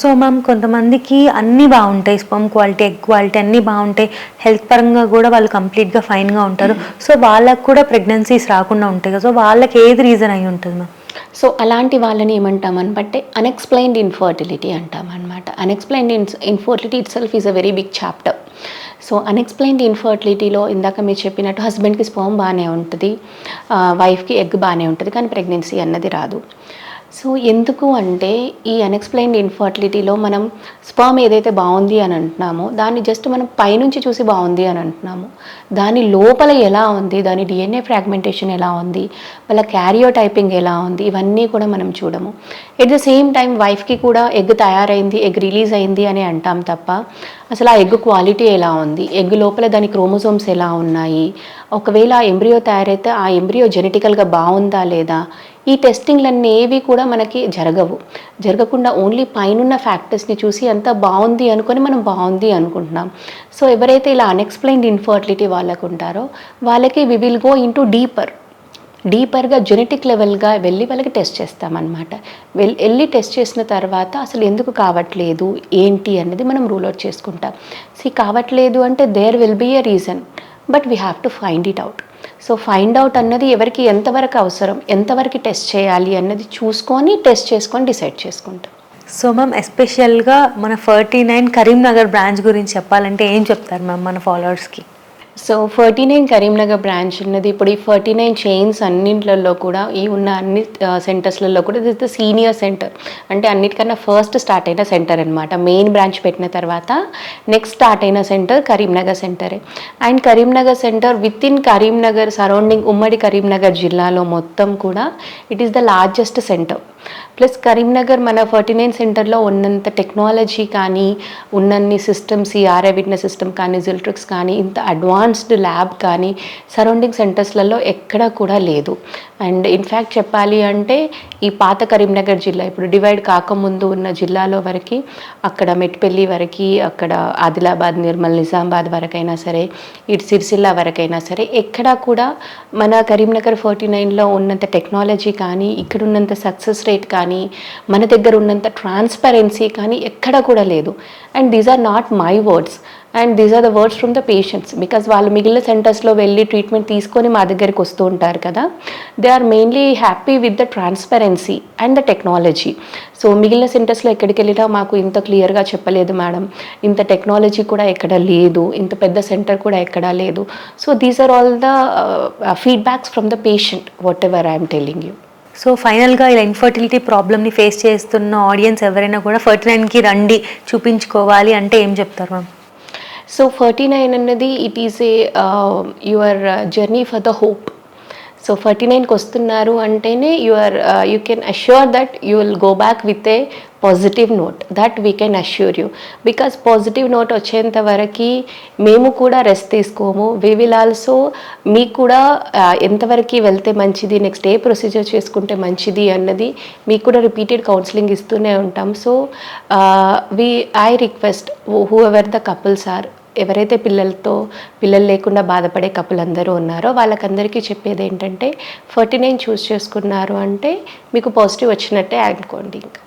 So ma'am కొంతమందికి అన్నీ బాగుంటాయి. స్పమ్ క్వాలిటీ ఎగ్ క్వాలిటీ అన్నీ బాగుంటాయి. హెల్త్ పరంగా కూడా వాళ్ళు కంప్లీట్గా ఫైన్గా ఉంటారు. సో వాళ్ళకు కూడా ప్రెగ్నెన్సీస్ రాకుండా ఉంటాయి కదా. సో వాళ్ళకి ఏది రీజన్ అయి ఉంటుంది మ్యామ్? సో అలాంటి వాళ్ళని ఏమంటాం అనబట్టే unexplained infertility అంటామన్నమాట unexplained in infertility itself is a very big chapter so unexplained ఇన్ఫర్టిలిటీలో ఇందాక మీరు చెప్పినట్టు హస్బెండ్కి స్పోమ్ బాగానే ఉంటుంది వైఫ్కి ఎగ్ బాగానే ఉంటుంది కానీ ప్రెగ్నెన్సీ అన్నది రాదు. సో ఎందుకు అంటే ఈ అన్ఎక్స్ప్లెయిన్డ్ ఇన్ఫర్టిలిటీలో మనం స్పర్మ్ ఏదైతే బాగుంది అని అంటున్నామో దాన్ని జస్ట్ మనం పైనుంచి చూసి బాగుంది అని అంటున్నాము. దాని లోపల ఎలా ఉంది? దాని డిఎన్ఏ ఫ్రాగ్మెంటేషన్ ఎలా ఉంది? వాళ్ళ క్యారియో టైపింగ్ ఎలా ఉంది? ఇవన్నీ కూడా మనం చూడము. ఎట్ ద సేమ్ టైం వైఫ్కి కూడా ఎగ్ తయారైంది ఎగ్ రిలీజ్ అయింది అని అంటాం తప్ప అసలు ఆ ఎగ్ క్వాలిటీ ఎలా ఉంది? ఎగ్ లోపల దాని క్రోమోజోమ్స్ ఎలా ఉన్నాయి? ఒకవేళ ఆ ఎంబ్రియో తయారైతే ఆ ఎంబ్రియో జెనెటికల్గా బాగుందా లేదా? ఈ టెస్టింగ్లన్నీ ఏవి కూడా మనకి జరగవు. జరగకుండా ఓన్లీ పైనున్న ఫ్యాక్టర్స్ని చూసి అంత బాగుంది అనుకొని మనం బాగుంది అనుకుంటున్నాం. సో ఎవరైతే ఇలా అన్ఎక్స్ప్లెయిన్డ్ ఇన్ఫర్టిలిటీ వాళ్ళకు ఉంటారో వాళ్ళకి we will go in deeper డీపర్గా genetic లెవెల్గా వెళ్ళి వాళ్ళకి టెస్ట్ చేస్తామన్నమాట. వెల్ వెళ్ళి టెస్ట్ చేసిన తర్వాత అసలు ఎందుకు కావట్లేదు ఏంటి అనేది మనం రూల్ అవుట్ చేసుకుంటాం. సి కావట్లేదు అంటే there will be a reason but we have to find it out so find out అన్నది ఎవరికి ఎంతవరకు అవసరం ఎంతవరకు టెస్ట్ చేయాలి అన్నది చూసుకొని టెస్ట్ చేసుకొని డిసైడ్ చేసుకుంటాం. సో మ్యామ్ ఎస్పెషల్గా మన ఫార్టీ నైన్ కరీంనగర్ బ్రాంచ్ గురించి చెప్పాలంటే ఏం చెప్తారు మ్యామ్ మన ఫాలోవర్స్కి? So forty nine Karimnagar branch ఉన్నది. ఇప్పుడు ఈ ఫార్టీ నైన్ చైన్స్ అన్నింటిలో కూడా ఈ ఉన్న అన్ని సెంటర్స్లలో కూడా దిస్ ద సీనియర్ సెంటర్ అంటే అన్నిటికన్నా ఫస్ట్ స్టార్ట్ అయిన సెంటర్ అనమాట మెయిన్ బ్రాంచ్ పెట్టిన తర్వాత నెక్స్ట్ స్టార్ట్ అయిన centre Karimnagar సెంటరే and Karimnagar centre with in Karimnagar surrounding ఉమ్మడి కరీంనగర్ జిల్లాలో మొత్తం కూడా it is the largest centre plus Karimnagar మన ఫార్టీ నైన్ సెంటర్లో ఉన్నంత టెక్నాలజీ కానీ ఉన్నన్ని సిస్టమ్స్ ఈ ఆర్ఐ విట్నెస్ సిస్టమ్ కానీ జిల్ట్రిక్స్ కానీ ఇంత అడ్వాన్స్డ్ ల్యాబ్ కానీ సరౌండింగ్ సెంటర్స్లలో ఎక్కడా కూడా లేదు. అండ్ ఇన్ఫ్యాక్ట్ చెప్పాలి అంటే ఈ పాత కరీంనగర్ జిల్లా ఇప్పుడు డివైడ్ కాకముందు ఉన్న జిల్లాలో వరకు అక్కడ మెట్పల్లి వరకు అక్కడ ఆదిలాబాద్ నిర్మల్ నిజామాబాద్ వరకైనా సరే ఇటు సిరిసిల్ల వరకైనా సరే ఎక్కడా కూడా మన కరీంనగర్ ఫార్టీ నైన్లో ఉన్నంత టెక్నాలజీ కానీ ఇక్కడ ఉన్నంత సక్సెస్ రేట్ కానీ మన దగ్గర ఉన్నంత ట్రాన్స్పరెన్సీ కానీ ఎక్కడ కూడా లేదు. And these are not my words and these are the words from the patients because వాళ్ళు మిగిలిన సెంటర్స్లో వెళ్ళి ట్రీట్మెంట్ తీసుకొని మా దగ్గరికి వస్తూ ఉంటారు కదా. They are mainly happy with the transparency and the technology so మిగిలిన సెంటర్స్లో ఎక్కడికి వెళ్ళినా మాకు ఇంత క్లియర్గా చెప్పలేదు మేడం ఇంత టెక్నాలజీ కూడా ఎక్కడ లేదు. ఇంత పెద్ద సెంటర్ కూడా ఎక్కడా లేదు. So these are all the feedbacks from the patient whatever I'm telling you so ఫైనల్గా ఇలా ఇన్ఫర్టిలిటీ ప్రాబ్లమ్ని ఫేస్ చేస్తున్న ఆడియన్స్ ఎవరైనా కూడా ఫర్టీ నైన్కి రండి చూపించుకోవాలి అంటే ఏం చెప్తారు మ్యామ్ సో ఫర్టీ నైన్ అన్నది it is a your journey for the hope so forty నైన్కి వస్తున్నారు అంటేనే your you can assure that you will go back with a positive note that we can assure you because positive note వచ్చేంత వరకు మేము కూడా rest తీసుకోము. We will also మీకు కూడా uh, ఎంతవరకు వెళ్తే మంచిది నెక్స్ట్ ఏ ప్రొసీజర్ చేసుకుంటే మంచిది అన్నది మీకు కూడా రిపీటెడ్ కౌన్సిలింగ్ ఇస్తూనే ఉంటాం. So we I request whoever the couples are ఎవరైతే పిల్లలతో పిల్లలు లేకుండా బాధపడే కపులందరూ ఉన్నారో వాళ్ళకందరికీ చెప్పేది ఏంటంటే ఫార్టీ నైన్ చూస్ చేసుకున్నారు అంటే మీకు పాజిటివ్ వచ్చినట్టే అనుకోండి ఇంకా.